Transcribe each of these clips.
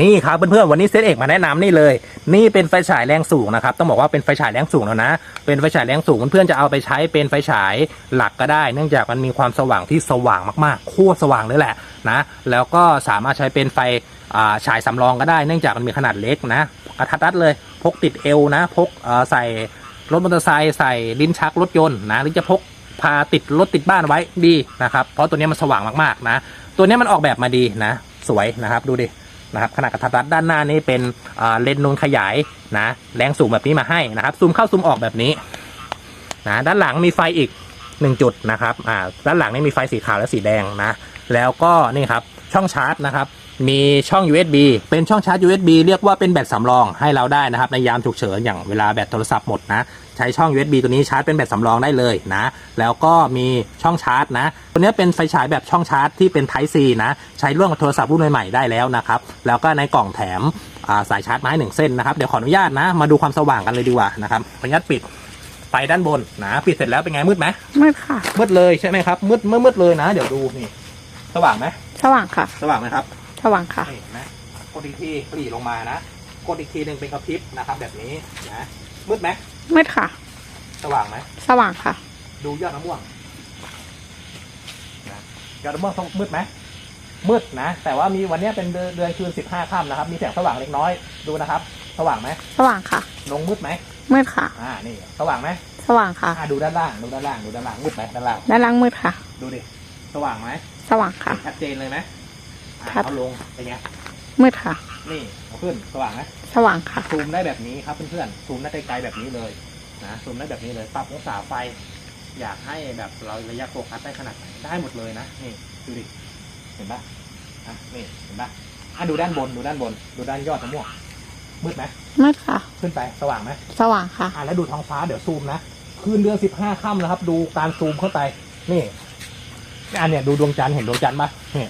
นี่ครับเพื่อนๆวันนี้เซตเอกมาแนะนำนี่เลย นี่เป็นไฟฉายแรงสูงนะครับต้องบอกว่าเป็นไฟฉายแรงสูงแล้วนะ เป็นไฟฉายแรงสูงเพื่อนๆจะเอาไปใช้เป็นไฟฉายหลักก็ได้ เนื่องจากมันมีความสว่างที่สว่างมากๆโคตรสว่างเลยแหละนะแล้วก็สามารถใช้เป็นไฟฉายสำรองก็ได้เนื่องจากมันมีขนาดเล็กนะกระทัดรัดเลยพกติดเอวนะ พกใส่รถมอเตอร์ไซค์ใส่ลิ้นชักรถยนต์นะหรือจะพกพาติดรถติดบ้านไว้ดีนะครับเพราะตัวนี้มันสว่างมากๆนะ ตัวนี้มันออกแบบมาดีนะ สวยนะครับดูดิ นะครับขนาดกระทัดรัดด้านหน้านี้เป็นเลนส์นูนขยายนะแรงสูงแบบนี้มาให้นะครับซูมเข้าซูมออกแบบนี้นะด้านหลังมีไฟอีกหนึ่งจุดนะครับอ่าด้านหลังนี่มีไฟสีขาวและสีแดงนะแล้วก็นี่ครับช่องชาร์จนะครับ มีช่อง USB เป็นช่องชาร์จ USB เรียกว่าเป็นแบตสำรองให้เราได้นะครับ ในยามฉุกเฉินอย่างเวลาแบตโทรศัพท์หมดนะ ใช้ช่อง USB ตัวนี้ชาร์จเป็นแบตสำรองได้เลยนะ แล้วก็มีช่องชาร์จนะ ตัวนี้เป็นไฟฉายแบบช่องชาร์จที่เป็น Type C นะ ใช้ร่วมกับโทรศัพท์รุ่นใหม่ๆได้แล้วนะครับ แล้วก็ในกล่องแถมอ่าสายชาร์จมาให้หนึ่งเส้นนะครับ เดี๋ยวขออนุญาตนะ มาดูความสว่างกันเลยดีกว่านะครับขออนุญาตปิดไฟด้านบนนะปิดเสร็จแล้วเป็นไงมืดไหมมืดค่ะมืดเลยใช่ไหมครับมืดมืดมืดเลยนะ เดี๋ยวดูนี่ สว่างไหมสว่างค่ะ สว่างไหมครับ สว่างค่ะนี่เห็นไหมกดอีกทีปรีลงมานะ กดอีกทีหนึ่งเป็นกระพริบนะครับ แบบนี้นะมืดไหมมืดค่ะ สว่างไหมสว่างค่ะ ดูยอดมะม่วงนะยอดมะม่วงต้องมืดไหมมืดนะ แต่ว่ามีวันนี้เป็นเดือนเดือนคืนสิบห้าค่ำนะครับ มีแสงสว่างเล็กน้อย ดูนะครับ สว่างไหมสว่างค่ะ ลงมืดไหมมืดค่ะ อ่า นี่ สว่างไหมสว่างค่ะ อ่าดูด้านล่าง ดูด้านล่าง ดูด้านล่าง มืดไหมด้านล่าง ด้านล่างมืดค่ะ ดูดิ สว่างไหมสว่างค่ะเห็นชัดเจนเลยไหมอ่า ครับ เอาลงเป็นไงมืดค่ะ นี่เอาขึ้นสว่างไหมสว่างค่ะ ซูมได้แบบนี้ครับเพื่อนๆซูมได้ไกลๆแบบนี้เลยนะซูมได้แบบนี้เลยปรับองศาไฟ อยากให้แบบเราระยะโฟกัสได้ขนาดไหนได้หมดเลยนะนี่ดูดิเห็นปะอะนี่เห็นปะอะดูด้านบนดูด้านบน ดูด้านยอดมะม่วงมืดไหมมืดค่ะ ขึ้นไปสว่างไหมสว่างค่ะ อะแล้วดูท้องฟ้าเดี๋ยวซูมนะคืนเดือนสิบห้าค่ำนะครับ ดูการซูมเข้าไปนี่อันเนี้ยดูดวงจันทร์เห็นดวงจันทร์ปะนี่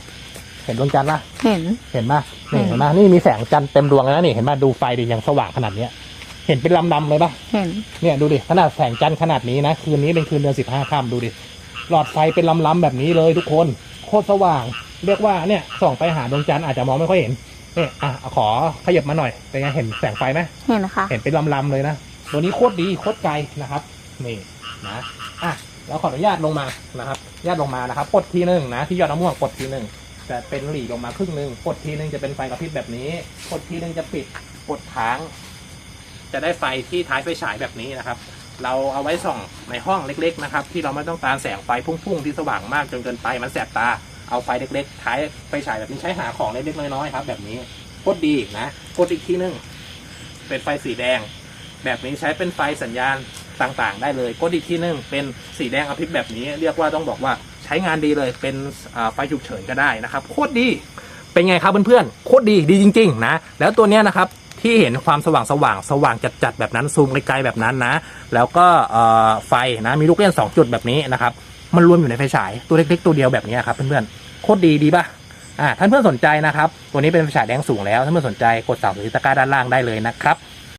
เห็นดวงจันทร์ปะเห็น เห็นปะนี่เห็นเห็นปะนี่มีแสงจันทร์เต็มดวงเลยนะนี่เห็นปะดูไฟดิยังสว่างขนาดเนี้ย เห็นเป็นลำดำเลยปะเห็น เนี่ยดูดิขนาดแสงจันทร์ขนาดนี้นะคืนนี้เป็นคืนเดือนสิบห้าค่ำดูดิหลอดไฟเป็นลำๆแบบนี้เลยทุกคนโคตรสว่าง เรียกว่าเนี่ยส่องไปหาดวงจันทร์อาจจะมองไม่ค่อยเห็นเนี่ยอะขอขยับมาหน่อยเป็นไงเห็นแสงไฟไหมเห็นค่ะเห็นเป็นลำๆเลยนะตัวนี้โคตรดีโคตรไกลนะครับนี่นะอะแล้วขออนุญาตลงมานะครับ ญาตลงมานะครับกดทีหนึ่งนะที่ยอดมะม่วงกดทีหนึ่ง จะเป็นหลีลงมาครึ่งหนึ่งกดทีหนึ่งจะเป็นไฟกระพริบแบบนี้กดทีหนึ่งจะปิดกดค้าง จะได้ไฟที่ท้ายไฟฉายแบบนี้นะครับ เราเอาไว้ส่องในห้องเล็ก ๆ นะครับ ที่เราไม่ต้องการแสงไฟพุ่งๆที่สว่างมากจนเกินไปมันแสบตาเอาไฟเล็กๆท้ายไฟฉายแบบนี้ใช้หาของเล็กๆน้อยๆครับ แบบนี้โคตรดีนะกดอีกทีหนึงเป็นไฟสีแดง แบบนี้ใช้เป็นไฟสัญญาณต่างๆ ได้เลยกดอีกทีหนึงเป็นสีแดงกระพริบแบบนี้ เรียกว่าต้องบอกว่า ช้งานดีเลยเป็นไฟฉุกเฉินก็ได้นะครับโคตรดีเป็นไงครับเพื่อนๆโคตรดีดีจริง ๆ นะ แล้วตัวเนี้ยนะครับที่เห็นความสว่างสว่างสว่างจัดๆแบบนั้นซูมไกลๆแบบนั้นนะ แล้วก็ไฟนะมีลูกเล่น 2 จุดแบบนี้นะครับมันรวมอยู่ในไฟฉายตัวเล็กๆตัวเดียวแบบนี้ครับเพื่อนๆโคตรดีดีป่ะอ่าท่านเพื่อนสนใจนะครับ ตัวนี้เป็นไฟฉายแดงสูงแล้วท่านเพื่อนสนใจกดสั่งซื้อตะกร้าด้านล่างได้เลยนะครับ